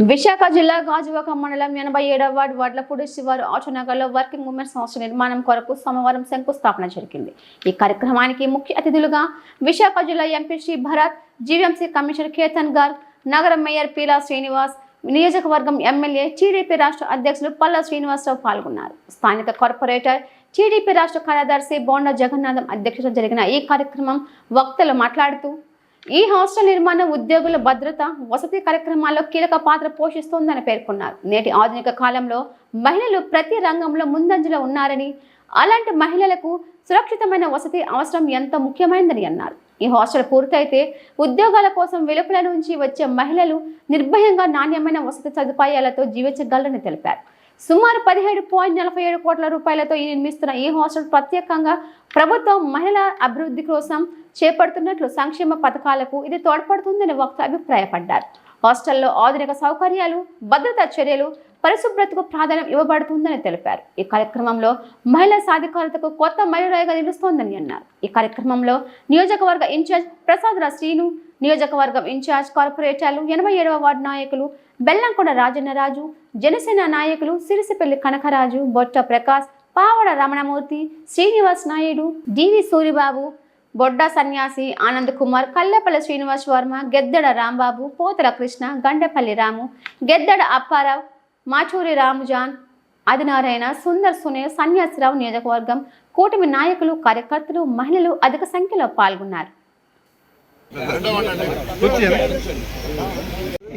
విశాఖ జిల్లా గాజువాక మండలం ఎనభై ఏడవ వార్డు వడ్లపూడి శివారు ఆచనగర్లో వర్కింగ్ ఉమెన్స్ హాస్టల్ నిర్మాణం కొరకు సోమవారం శంకుస్థాపన జరిగింది. ఈ కార్యక్రమానికి ముఖ్య అతిథులుగా విశాఖ జిల్లా MP Shri Bharat GVMC commissioner Ketan Garg నగర మేయర్ పీలా శ్రీనివాస్ నియోజకవర్గం ఎమ్మెల్యే టీడీపీ రాష్ట్ర అధ్యక్షులు పల్లా శ్రీనివాసరావు పాల్గొన్నారు. స్థానిక కార్పొరేటర్ టీడీపీ రాష్ట్ర కార్యదర్శి బోండా జగన్నాథం అధ్యక్షతన జరిగిన ఈ కార్యక్రమం వక్తలు మాట్లాడుతూ ఈ హాస్టల్ నిర్మాణం ఉద్యోగుల భద్రత వసతి కార్యక్రమాల్లో కీలక పాత్ర పోషిస్తోందని పేర్కొన్నారు. నేటి ఆధునిక కాలంలో మహిళలు ప్రతి రంగంలో ముందంజలో ఉన్నారని అలాంటి మహిళలకు సురక్షితమైన వసతి అవసరం ఎంత ముఖ్యమైనదని అన్నారు. ఈ హాస్టల్ పూర్తయితే ఉద్యోగాల కోసం వెలుపల నుంచి వచ్చే మహిళలు నిర్భయంగా నాణ్యమైన వసతి సదుపాయాలతో జీవించగలరని తెలిపారు. సుమారు పదిహేడు పాయింట్ నలభై ఏడు కోట్ల రూపాయలతో ఈ నిర్మిస్తున్న ఈ హాస్టల్ ప్రత్యేకంగా ప్రభుత్వం మహిళా అభివృద్ధి కోసం చేపడుతున్నట్లు సంక్షేమ పథకాలకు ఇది తోడ్పడుతుందని వక్త అభిప్రాయపడ్డారు. హాస్టల్లో ఆధునిక సౌకర్యాలు భద్రతా చర్యలు పరిశుభ్రతకు ప్రాధాన్యం ఇవ్వబడుతుందని తెలిపారు. ఈ కార్యక్రమంలో మహిళా సాధికారతకు కొత్త మైలురాయిగా నిలుస్తోందని అన్నారు. ఈ కార్యక్రమంలో నియోజకవర్గ ఇన్ఛార్జ్ ప్రసాద్ రా శ్రీను నియోజకవర్గం ఇన్ఛార్జ్ కార్పొరేటర్లు ఎనభై ఏడవ వార్డు నాయకులు బెల్లంకొండ రాజన్నరాజు జనసేన నాయకులు సిరిసిపల్లి కనకరాజు బొట్ట ప్రకాష్ పావడ రమణమూర్తి శ్రీనివాస్ నాయుడు డివి సూరిబాబు బొడ్డా సన్యాసి ఆనంద్ కుమార్ కల్లెపల్లి శ్రీనివాస్ వర్మ గెద్దెడ రాంబాబు పోతల కృష్ణ గండపల్లి రాము గెద్దెడ అప్పారావు మాచూరి రాముజాన్ ఆదినారాయణ సుందర్ సునీల్ సన్యాసిరావు నియోజకవర్గం కూటమి నాయకులు కార్యకర్తలు మహిళలు అధిక సంఖ్యలో పాల్గొన్నారు. కూర్చోండి.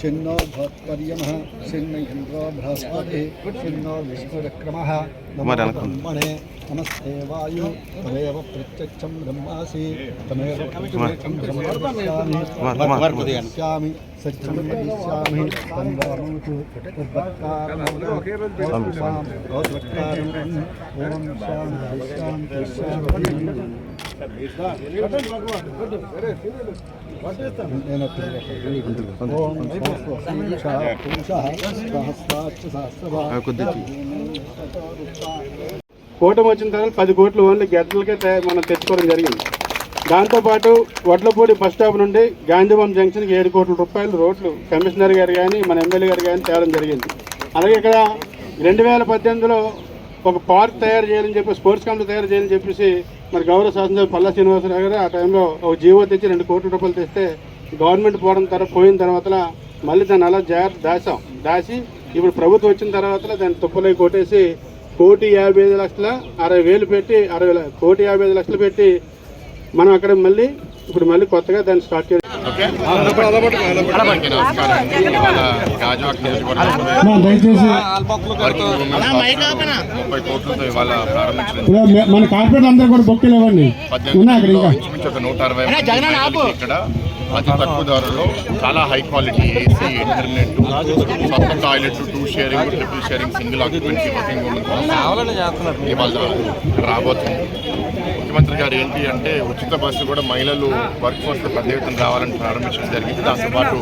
छिन्नो भक्तर्यम छिन्न इंद्रो बृहस्पति छिन्नो विष्णुरक्रम నమస్తే వాయు తమేవ ప్రత్యక్షం బ్రహ్మాసి తమేవ ప్రత్యక్షం బ్రహ్మ వక్ష్యామి సత్యం వదిష్యామి తందామూతు తద్వక్కారం ఓం శాంతి శాంతి శాంతి. ఓం కూటమి వచ్చిన తర్వాత పది కోట్లు ఓన్లీ గడ్డలకే మనం తెచ్చుకోవడం జరిగింది. దాంతోపాటు వడ్లపూడి బస్ స్టాప్ నుండి గాంధీవం జంక్షన్కి ఏడు కోట్ల రూపాయలు రోడ్లు కమిషనర్ గారు కానీ మన ఎమ్మెల్యే గారు కానీ తేవడం జరిగింది. అలాగే ఇక్కడ రెండు వేల పద్దెనిమిదిలో ఒక పార్క్ తయారు చేయాలని చెప్పి స్పోర్ట్స్ కాంప్లెక్స్ తయారు చేయాలని చెప్పేసి మరి గౌరవ శాసనసభ పల్లా శ్రీనివాసరావు గారు ఆ టైంలో ఒక జీవో తెచ్చి రెండు కోట్ల రూపాయలు తెస్తే గవర్నమెంట్ పోవడం తర్వాత పోయిన తర్వాత మళ్ళీ దాన్ని అలా జాగ్రత్త దాసాం. దాసి ఇప్పుడు ప్రభుత్వం వచ్చిన తర్వాత దాన్ని తుప్పలై కొట్టేసి కోటి యాభై ఐదు లక్షల అరవై వేలు పెట్టి అరవై కోటి యాభై ఐదు లక్షలు పెట్టి మనం అక్కడ మళ్ళీ ఇప్పుడు మళ్ళీ కొత్తగా దాన్ని స్టార్ట్ మన కార్పొరేట్ అందరూ కూడా బొక్కలు ఇవ్వండి ఉన్నాయి అక్కడ ఇంకా. నూట అరవై ఇక్కడ. అతి తక్కువ ధరలో చాలా హై క్వాలిటీ ఏసీ ఇంటర్నెట్ సొంత toilet two sharing triple sharing single occupancy working ఇవాళ రాబోతుంది. ముఖ్యమంత్రి గారు ఏంటి అంటే ఉచిత బస్సు కూడా మహిళలు వర్క్ ఫోర్స్ పెద్ద ఎత్తున రావాలని ప్రారంభించడం జరిగింది. దాంతోపాటు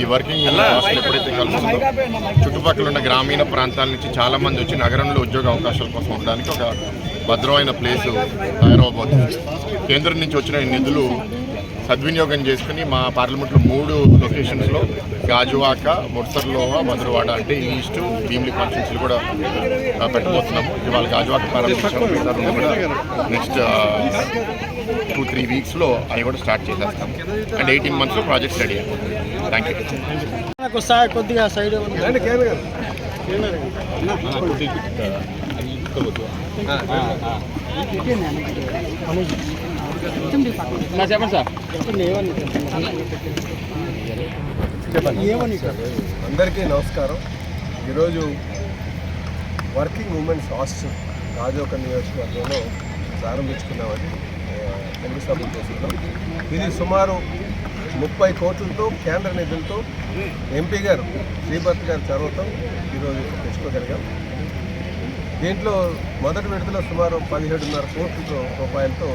ఈ వర్కింగ్ హాస్టల్ ఎప్పుడైతే కలుస్తుందో చుట్టుపక్కల ఉన్న గ్రామీణ ప్రాంతాల నుంచి చాలా మంది వచ్చి నగరంలో ఉద్యోగ అవకాశాల కోసం ఉండడానికి ఒక భద్రమైన ప్లేసు తయారవబోతుంది. కేంద్రం నుంచి వచ్చిన నిధులు సద్వినియోగం చేసుకుని మా పార్లమెంట్లో మూడు లొకేషన్స్లో గాజువాక ముడ్సర్లోవ మధురవాడ అంటే ఈస్ట్ భీమిలి కాన్స్టిట్యూన్సీలు కూడా పెట్టబోతున్నాము. ఇవాళ గాజువాక ప్రారంభించాము కూడా నెక్స్ట్ టూ త్రీ వీక్స్లో అవి కూడా స్టార్ట్ చేసేస్తాము. అండ్ ఎయిటీన్ మంత్స్లో ప్రాజెక్ట్ రెడీ థ్యాంక్ యూ కొద్దిగా సైడ్ అందరికీ నమస్కారం. ఈరోజు వర్కింగ్ ఉమెన్స్ హాస్టల్ రాజోక నియోజకవర్గంలో ప్రారంభించుకున్నామని శంకుస్థాపన చేస్తున్నాం. ఇది సుమారు ముప్పై కోట్లతో కేంద్ర నిధులతో ఎంపీ గారు శ్రీభర్త్ గారు చొరవతో ఈరోజు తెచ్చుకోగలిగాం. దీంట్లో మొదటి విడతలో సుమారు పదిహేడున్నర కోట్ల రూపాయలతో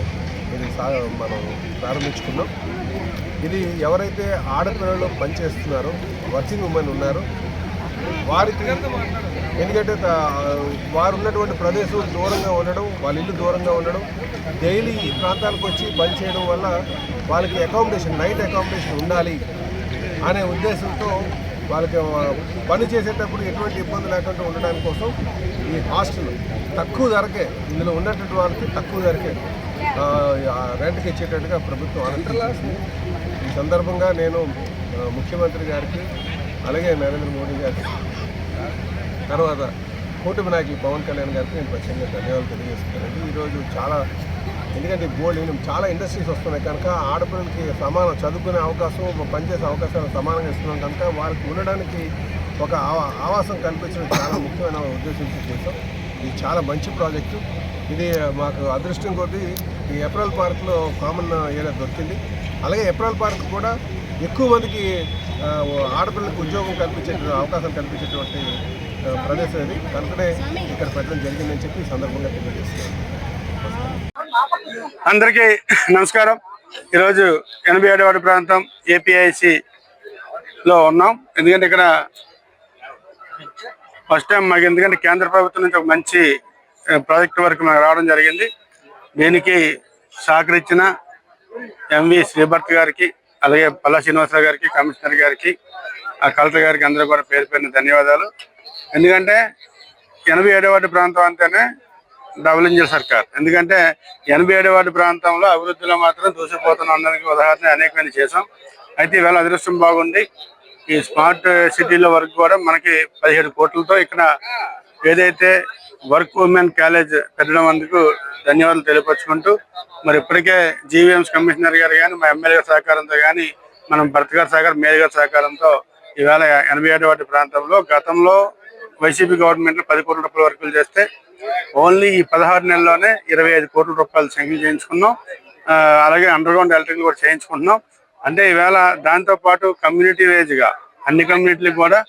ఇది సా మనం ప్రారంభించుకున్నాం ఇది ఎవరైతే ఆడపిల్లలు పనిచేస్తున్నారో వర్కింగ్ ఉమెన్ ఉన్నారో వారికి ఎందుకంటే వారు ఉన్నటువంటి ప్రదేశం దూరంగా ఉండడం వాళ్ళ ఇల్లు దూరంగా ఉండడం డైలీ ఈ ప్రాంతాలకు వచ్చి పని చేయడం వల్ల వాళ్ళకి అకామిడేషన్ నైట్ అకామిడేషన్ ఉండాలి అనే ఉద్దేశంతో వాళ్ళకి పని చేసేటప్పుడు ఎటువంటి ఇబ్బంది లేకుండా ఉండడానికి కోసం ఈ హాస్టల్ తక్కువ ధరకే ఇందులో ఉన్నటువంటి వాళ్ళకి తక్కువ ధరకే రెంట్కి ఇచ్చేటట్టుగా ప్రభుత్వం ఆలోచించింది ఈ సందర్భంగా నేను ముఖ్యమంత్రి గారికి అలాగే నరేంద్ర మోడీ గారికి తర్వాత కూటమి నాయకులు పవన్ కళ్యాణ్ గారికి నేను ప్రత్యేకంగా ధన్యవాదాలు తెలియజేస్తున్నానండి. ఈరోజు చాలా ఎందుకంటే గోల్డ్ నేను చాలా ఇండస్ట్రీస్ వస్తున్నాయి. కనుక ఆడపిల్లలకి సమానం చదువుకునే అవకాశం పనిచేసే అవకాశాలు సమానంగా ఇస్తున్నాం. కనుక వారికి ఉండడానికి ఒక ఆవా- ఆవాసం కల్పించడం చాలా ముఖ్యమైన ఉద్దేశం చేస్తాం ఇది చాలా మంచి ప్రాజెక్టు. ఇది మాకు అదృష్టం కొద్దీ ఈ ఏప్రిల్ పార్క్లో కామన్ ఏరియా దొరికింది. అలాగే ఏప్రిల్ పార్క్ కూడా ఎక్కువ మందికి ఆడపిల్లలకు ఉద్యోగం కల్పించే అవకాశం కల్పించేటువంటి ప్రదేశం ఇది. కనుకనే ఇక్కడ పెట్టడం జరిగిందని చెప్పి ఈ సందర్భంగా తెలియజేస్తున్నాను. అందరికీ నమస్కారం. ఈరోజు ఎనభై ఏడవాడి ప్రాంతం ఏపీఐసిలో ఉన్నాం. ఎందుకంటే ఇక్కడ ఫస్ట్ టైం మాకు ఎందుకంటే కేంద్ర ప్రభుత్వం నుంచి ఒక మంచి ప్రాజెక్ట్ వరకు మాకు రావడం జరిగింది. దీనికి సహకరించిన ఎంవి శ్రీభర్త్ గారికి అలాగే పల్లా శ్రీనివాసరావు గారికి కమిషనర్ గారికి ఆ కలెక్టర్ గారికి అందరూ కూడా పేరు పేరున ధన్యవాదాలు. ఎందుకంటే ఎనభై ఏడవాడి ప్రాంతం అంటేనే డబుల్ ఇంజిన్ సర్కార్. ఎందుకంటే ఎనభై ఏడు వార్డు ప్రాంతంలో అభివృద్ధిలో మాత్రం దూసిపోతున్న ఉదాహరణ అనేకమైన చేశాం. అయితే ఈవేళ అదృష్టం బాగుంది. ఈ స్మార్ట్ సిటీల వరకు కూడా మనకి పదిహేడు కోట్లతో ఇక్కడ ఏదైతే వర్క్ ఉమెన్ కాలేజ్ పెట్టడం అందుకు ధన్యవాదాలు తెలియపరుచుకుంటూ మరి ఇప్పటికే జీవీఎంస్ కమిషనర్ గారు కానీ మా ఎమ్మెల్యే సహకారంతో కానీ మనం భర్త గారి సహకారం మేయర్ గారి సహకారంతో ఈవేళ ఎనభై ఏడు వాటి ప్రాంతంలో గతంలో వైసీపీ గవర్నమెంట్ పది కోట్ల రూపాయల వర్కులు చేస్తే ఓన్లీ ఈ పదహారు నెలల్లోనే ఇరవై ఐదు కోట్ల రూపాయలు శాంక్షన్ చేయించుకున్నాం. అలాగే అండర్ గ్రౌండ్ ఎలక్ట్రికల్ కూడా చేయించుకుంటున్నాం. అంటే ఈవేళ దాంతో పాటు కమ్యూనిటీ వేజ్గా అన్ని కమ్యూనిటీలకు కూడా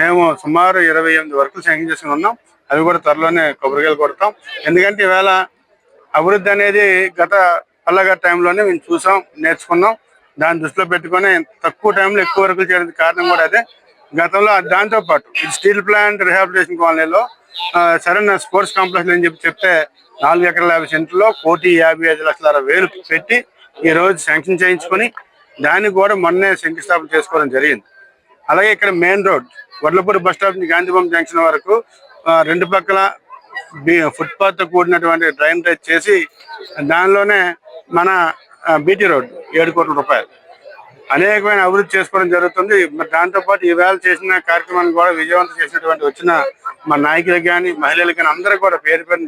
మేము సుమారు ఇరవై ఎనిమిది వరకు శాంక్షన్ చేసుకుని ఉన్నాం. అవి కూడా త్వరలోనే కొబ్బరికాయలు కొడతాం. ఎందుకంటే ఈవేళ అభివృద్ధి అనేది గత పల్లగారి టైంలోనే మేము చూసాం నేర్చుకున్నాం. దాన్ని దృష్టిలో పెట్టుకొని తక్కువ టైంలో ఎక్కువ వర్కులు చేయడానికి కారణం కూడా అదే. గతంలో దాంతో పాటు స్టీల్ ప్లాంట్ రిహాబిలిటేషన్ కాలనీలో సరైన స్పోర్ట్స్ కాంప్లెక్స్ అని చెప్పి చెప్తే నాలుగు ఎకరాల యాభై సెంట్లో కోటి యాభై ఐదు లక్షల అరవై వేలు పెట్టి ఈ రోజు శాంక్షన్ చేయించుకొని దానికి కూడా మొన్నే శంకుస్థాపన చేసుకోవడం జరిగింది. అలాగే ఇక్కడ main road Vadlapudi bus stop నుంచి గాంధీభవన్ జంక్షన్ వరకు రెండు పక్కల ఫుట్పాత్తో కూడినటువంటి డ్రైన్ రైజ్ చేసి దానిలోనే మన బీటీ రోడ్ ఏడు కోట్ల రూపాయలు. అనేకమైన అభివృద్ధి చేసుకోవడం జరుగుతుంది. మరి దాంతో పాటు ఈవేళ చేసిన కార్యక్రమాన్ని కూడా విజయవంతం చేసినటువంటి వచ్చిన మా నాయకులకు కానీ మహిళలకు కానీ అందరూ కూడా పేరు పేరు